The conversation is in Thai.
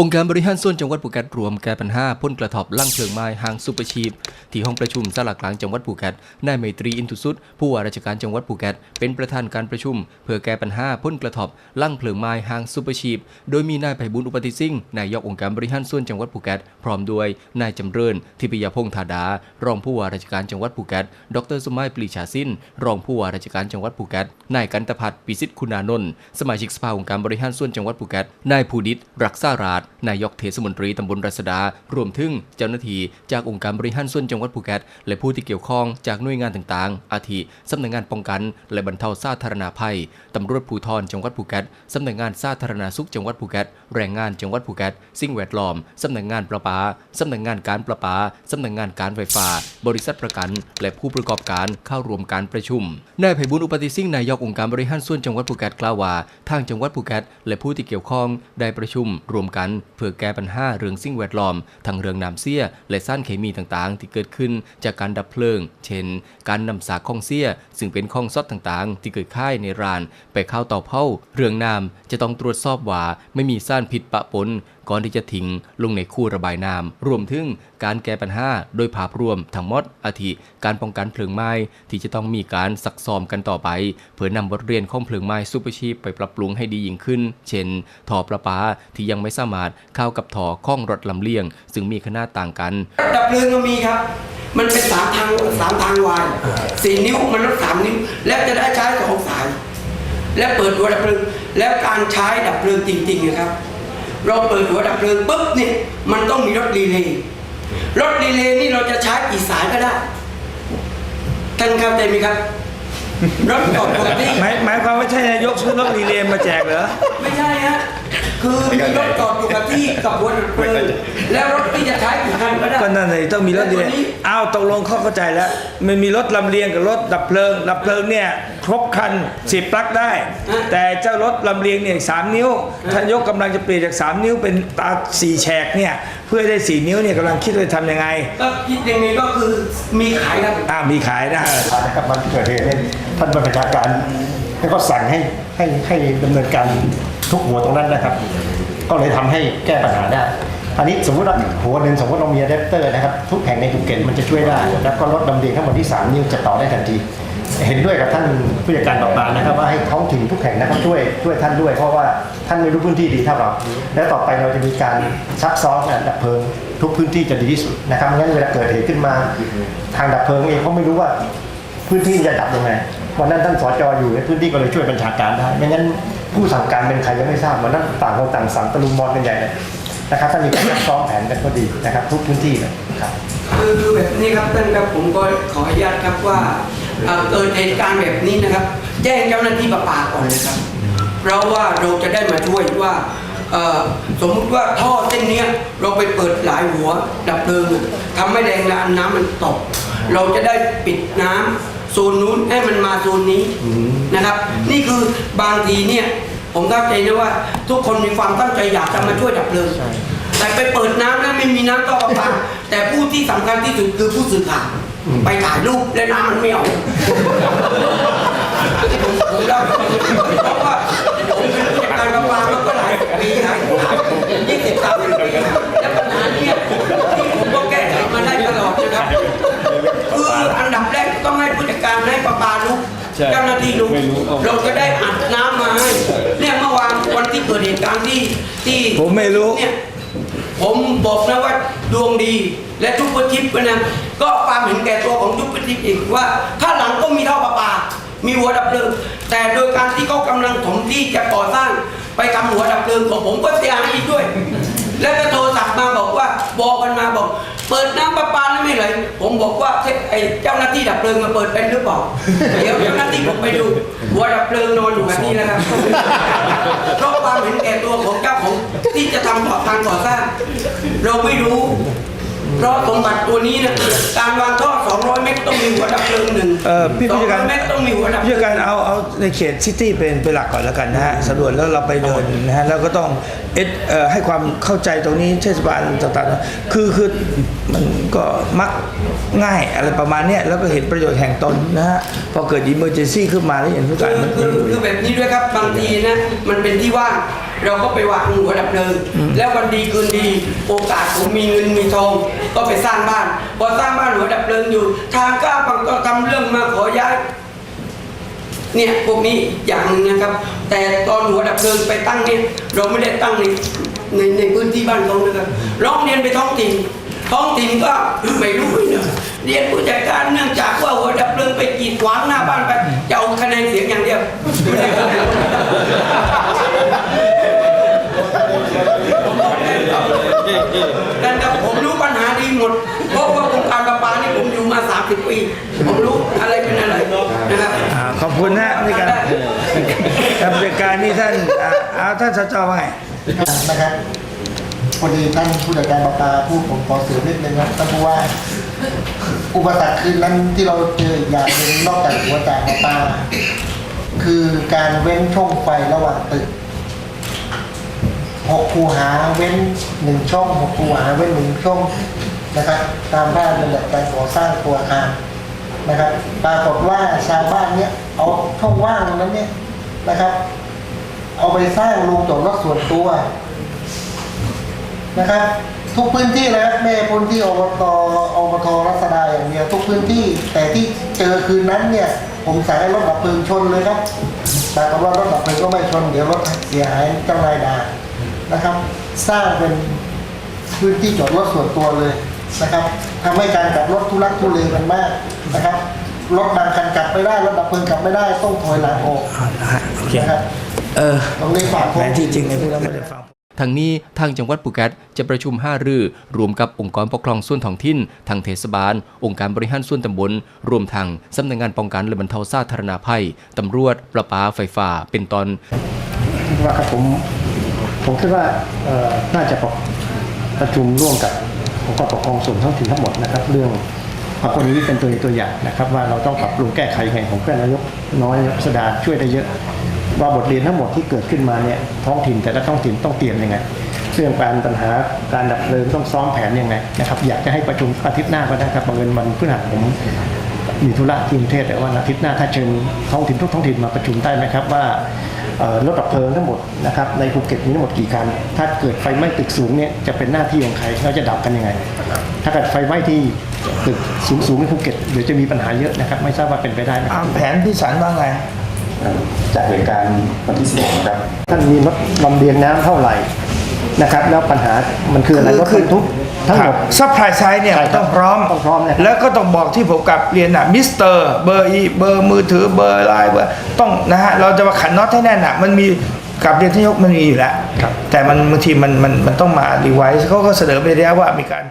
องค์การบริหารส่วนจังหวัดภูเก็ตรวมแก้ปัญหาพ่นกระทบลั่งเพลิงไม้ห่างซูเปอร์ชีพ ที่ห้องประชุมสลากกลางจังหวัดภูเก็ตนายไมตรีอินทุสุดผู้ว่าราชการจังหวัดภูเก็ตเป็นประธานการประชุม เพื่อแก้ปัญหาพ่นกระทบลั่งเพลิงไม้ห่างซูเปอร์ชีพ โดยมีนายไพบุญอุปติสิ่งนายกองค์การบริหารส่วนจังหวัดภูเก็ตพร้อมด้วยนายจำเริญทิพยพงษ์ธาดารองผู้ว่าราชการจังหวัดภูเก็ตดรสมัยปรีชาสินรองผู้ว่าราชการจังหวัดภูเก็ตนายกันตพัฒน์ปิสิทธิ์คุณานนท์สมาชิกสภาองค์การบริหารส่วนจังหวัดภูเก็ตนายภูดิตรักษาราชนายกเทศมนตรีตำบลรัศดา รวมถึงเจ้าหน้าที่จากองค์การบริหารส่วนจังหวัดภูเก็ต และผู้ที่เกี่ยวข้องจากหน่วยงานต่างๆ อาทิสำนักงานป้องกัน และบรรเทาสาธารณภัยตำรวจภูธรจังหวัดภูเก็ตสำนักงานสาธารณสุขจังหวัดภูเก็ตแรงงานจังหวัดภูเก็ตสิ่งแวดล้อมสำนักงานประปาสำนักงานการประปาสำนักงานการไฟฟ้า บริษัทประกัน และผู้ประกอบการเข้าร่วมการประชุมนายไพบุญอุปติสิ่งนายกองค์การบริหารส่วนจังหวัดภูเก็ตกล่าวว่าทางจังหวัดภูเก็ตและผู้ที่เกี่ยวข้องได้ประชุมรวมกันเพื่อแก้ปัญหาเรื่องสิ่งแวดล้อมทั้งเรื่องน้ำเสียและสารเคมีต่างๆ ที่เกิดขึ้นจากการดับเพลิง เช่น การนำสากข้องเสียซึ่งเป็นข้องซอดต่างๆ ที่เกิดค่ายในร้าน ไปเข้าเตาเผาเรื่องน้ำจะต้องตรวจสอบว่าไม่มีสารผิดปะปน ก่อนที่จะทิ้งลงในคูระบายน้ำรวมถึงการแก้ปัญหาโดยภาพรวมทั้งหมดอาทิการป้องกันเพลิงไหม้ที่จะต้องมีการซักซ้อมกันต่อไป เพื่อนำบทเรียนของเพลิงไหม้ซูเปอร์ชีพไปปรับปรุงให้ดียิ่งขึ้น เช่นท่อประปาที่ยังไม่สามารถเข้ากับท่อข้องรถลำเลียง ซึ่งมีขนาดต่างกันดับเพลิงก็มีครับมันเป็นสามทางสามทางวายสี่นิ้วมันลดสามนิ้ว แล้วจะได้ใช้สองสาย และเปิดหัวดับเพลิงแล้วการใช้ดับเพลิงจริงๆนะครับ เราเปิดหัวดับเพลิงปุ๊บเนี่ยมันต้องมีรถรีเลย์รถรีเลย์นี่เราจะใช้กี่สายก็ได้ท่านเข้าใจไหมครับรถจอดปกติหมายหมายความว่าใช่นายกซื้อรถรีเลย์มาแจกเหรอไม่ใช่ฮะ คือมีรถจอดอยู่กับที่กับหัวดับเพลิงแล้วรถที่จะใช้กี่คันก็ได้ก็นั่นเลยต้องมีรถรีเลแวย์ตัวนี้อ้าวตกลงเขาเข้าใจแล้ว มันมีรถลำเลียงกับรถดับเพลิง ดับเพลิงเนี่ยครบคันสิบปลั๊กได้ แต่เจ้ารถลำเลียงเนี่ยสามนิ้วท่านยกกำลังจะเปลี่ยนจากสามนิ้วเป็นตาสี่แฉกเนี่ยเพื่อให้ได้สี่นิ้วเนี่ยกำลังคิดว่าจะทำยังไง ก็คิดยังไงก็คือมีขายครับอ่ามีขายได้นะครับวันเกิดเหตุเนี่ยท่านประชาการ ให้ก็สั่งให้ให้ให้ดำเนินการทุกหัวตรงนั้นนะครับ ก็เลยทำให้แก้ปัญหาได้อันนี้สมมติว่าหัวหนึ่งสมมติเรามีอะแดปเตอร์นะครับ ทุกแห่งในภูเก็ตมันจะช่วยได้ แล้วก็ลดลำเลียงทั้งหมดที่ 3 นิ้วจะต่อได้ทันที เห็นด้วยกับท่านผู้จัดการประปานะครับ ว่าให้ท้องถิ่นทุกแห่งนะครับช่วยช่วยท่านด้วย เพราะว่าท่านไม่รู้พื้นที่ดีเท่าเรา แล้วต่อไปเราจะมีการซักซ้อมเนี่ยดับเพลิงทุกพื้นที่จะดีที่สุดนะครับงั้นเวลาเกิดเหตุขึ้นมา ทางดับเพลิงเองเขาไม่รู้ว่าพื้นที่จะดับยังไง วันนั้นท่านสจอยู่ในพื้นที่ก็เลยช่วยบัญชาการได้ไม่งั้นผู้สั่งการเป็นใครยังไม่ทราบวันนั้นต่างคนต่างสั่งตะลุมบอลกันใหญ่เลยนะครับถ้ามีการซ้อมแผนกันก็ดีนะครับ ทุกพื้นที่เลยครับคือคือแบบนี้ครับท่านครับผมก็ขออนุญาตครับว่าเกิดเหตุการณ์แบบนี้นะครับ แจ้งเจ้าหน้าที่ประปาก่อนเลยครับเพราะว่าเราจะได้มาช่วยว่าสมมุติว่าท่อเส้นนี้เราไปเปิดหลายหัวดับเพลิงทำให้แรงดันน้ำมันตก เราจะได้ปิดน้ำ โซนนู้นให้มันมาโซนนี้นะครับ นี่คือบางทีเนี่ยผมเข้าใจนะว่า ทุกคนมีความตั้งใจอยากจะมาช่วยดับเพลิงแต่ไปเปิดน้ำแล้วไม่มีน้ำก็ประปาแต่ผู้ที่สำคัญที่สุดคือผู้สื่อข่าวไปถ่ายรูปและน้ำมันไม่ออกผมผมเล่าเพราะว่าผมเป็นผู้จัดการประปามาก็หลายปีหลายยี่สิบสามสิบปี ไม่รู้ เราจะได้อัดน้ำมาให้เนี่ยเมื่อวานวันที่เกิดเหตุการณ์ที่ที่ผมไม่รู้เนี่ยผมบอกนะว่าดวงดี และทุกประทิปนะก็ความเห็นแก่ตัวของทุกประทิปอีกว่าข้างหลังก็มีท่อประปามีหัวดับเพลิงแต่โดยการที่เขากำลังถมที่จะก่อสร้างไปทำหัวดับเพลิงของผมก็เสียหายอีกด้วย แล้วก็โทรศัพท์มาบอกว่าบอกกันมาบอก เปิดน้ำประปาแล้วไม่ไหลผมบอกว่าเทไอ้เจ้าหน้าที่ดับเพลิงมาเปิดเป็นหรือเปล่าเดี๋ยวเจ้าหน้าที่ผมไปดูหัวดับเพลิงนอนอยู่แบบนี้นะครับเพราะความเห็นแก่ตัวของเจ้าของที่จะทำก่อทางก่อสร้าง เราไม่รู้ เพราะสมบัติตัวนี้นะการวางท่อ200 เมตรต้องมีหัวดับเพลิงหนึ่งเออพี่ผู้จัดการ200เมตรต้องมีหัวดับเพผู้ลิจังดการเอาเอาในเขตซิตี้เป็นเป็นหลักก่อนแล้วกันนะฮะสำรวจแล้วเราไปเดินนะฮะแล้วก็ต้องเอสเอ่อให้ความเข้าใจตรงนี้เทศบาลต่างๆนะคือคือมันก็มักง่ายอะไรประมาณเนี้ยแล้วก็เห็นประโยชน์แห่งตนนะฮะพอเกิดอิมเมอร์เจนซี่ขึ้นมาแล้วอย่างผู้การคือมัน คือคือแบบนี้ด้วยครับบางทีนะมันเป็นที่ว่าง เราก็ไปวางหัวดับเพลิงแล้ววันดีคืนดี โอกาสผมมีเงินมีทองก็ไปสร้างบ้านพอสร้างบ้านหัวดับเพลิงอยู่ ทางก้าวบังก็ทำเรื่องมาขอย้ายเนี่ยพวกนี้อย่างหนึ่งนะครับ แต่ตอนหัวดับเพลิงไปตั้งเนี่ยเราไม่ได้ตั้งในในในพื้นที่บ้านเขานะครับร้องเรียนไปท้องถิ่นท้องถิ่นก็ไม่รู้เลยนะเรียนผู้จัดการเนื่องจากว่าหัวดับเพลิงไปกีดขวางหน้าบ้านไปจะเอาคะแนนเสียงอย่างเดียว นั่นครับผมรู้ปัญหาดีหมด เพราะว่าวงการประปานี่ผมอยู่มา 30 ปีผมรู้อะไรเป็นอะไรนะครับอ่าขอบคุณนะในการการบริการนี่ท่านอ่าเอาท่านสจว่าไงนะครับพอดีท่านผู้จัดการประปาพูดผมขอเสริมนิดนึงนะท่านผู้ว่า อุปสรรคคืนนั้นที่เราเจออีกอย่างหนึ่งนอกจากหัวจากประปาคือการเว้นช่องไฟระหว่างตึกหกคูหาเว้นหนึ่งช่องหกคูหาเว้นหนึ่งช่อง นะครับ ตามบ้านเป็นแบบการก่อสร้างตัวอาคารนะครับ ปรากฏว่าชาวบ้านเนี้ยเอาช่องว่างตรงนั้นเนี่ยนะครับ เอาไปสร้างโรงจอดรถส่วนตัวนะครับ ทุกพื้นที่นะครับไม่พื้นที่อบตอบตรัศดาอย่างเดียวทุกพื้นที่แต่ที่เจอคืนนั้นเนี่ย ผมสั่งให้รถดับเพลิงชนเลยครับแต่กับว่ารถดับเพลิงก็ไม่ชน เดี๋ยวรถเสียหายเจ้านายด่านะครับ สร้างเป็นพื้นที่จอดรถส่วนตัวเลย นะครับทำให้การกลับรถทุลักทุเลกันมากนะครับรถบางคันกลับไม่ได้รถดับเพลิงกลับไม่ได้ต้องถอยหลังออกโอเคนะครับเออตรงนี้ฝากผแผมนที่จริงในที่เราไม่ได้ฟังทางนี้ทางจังหวัดภูเก็ตจะประชุมห้ารือ รวมกับองค์กรปกครองส่วนท้องถิ่นทางเทศบาล องค์การบริหารส่วนตำบล รวมทางสำนักงานป้องกันและบรรเทาสาธารณภัยตำรวจ ประปาไฟฟ้าเป็นตอนคิดว่าครับผมผมคิดว่าเอ่อน่าจะประประชุมร่วมกับ องค์กรปกครองส่วนท้องถิ่นทั้งหมดนะครับ เรื่องเอาคนนี้เป็นตัวตัวอย่างนะครับ ว่าเราต้องปรับปรุงแก้ไขยังไงของเพื่อนนายกน้อยสดาช่วยได้เยอะ ว่าบทเรียนทั้งหมดที่เกิดขึ้นมาเนี่ยท้องถิ่นแต่ละท้องถิ่นต้องเตรียมยังไงเรื่องการปัญหาการดับเพลิงต้องซ้อมแผนยังไงนะครับอยากจะให้ประชุมอาทิตย์หน้าก็ได้ครับบังเอิญวันพฤหัสผมมีธุระที่กรุงเทพแต่ว่าอาทิตย์หน้าถ้าเชิญท้องถิ่นทุกท้องถิ่นมาประชุมได้ไหมครับว่า รถดับเพลิงทั้งหมดนะครับในภูเก็ตมีทั้งหมดกี่คัน ถ้าเกิดไฟไหม้ตึกสูงเนี่ยจะเป็นหน้าที่ของใครเราจะดับกันยังไง ถ้าเกิดไฟไหม้ที่ตึกสูงสูงๆในภูเก็ตเดี๋ยวจะมีปัญหาเยอะนะครับ ไม่ทราบว่าเป็นไปได้ไหมอ่าแผนพี่สันว่าไงจากเหตุการณ์วันที่16นะครับท่านมีรถลำเลียงน้ำเท่าไหร่นะครับ แล้วปัญหามันคืออะไรรถบรรทุก ทั้งหมด ซัพพลายไซด์เนี่ยใช่ครับต้องพร้อม ต้องพร้อมนะครับ แล้วก็ต้องบอกที่ผมกลับเรียนอะมิสเตอร์เบอร์อีเบอร์มือถือเบอร์ไลน์เบอร์ต้องนะฮะเราจะมาขันน็อตให้แน่นอะมันมีกับเรียนที่ยกมันมีอยู่แล้ว แต่มันบางทีมันมันมันต้องมาดีไวซ์เขาก็เสนอไปแล้วว่ามีการ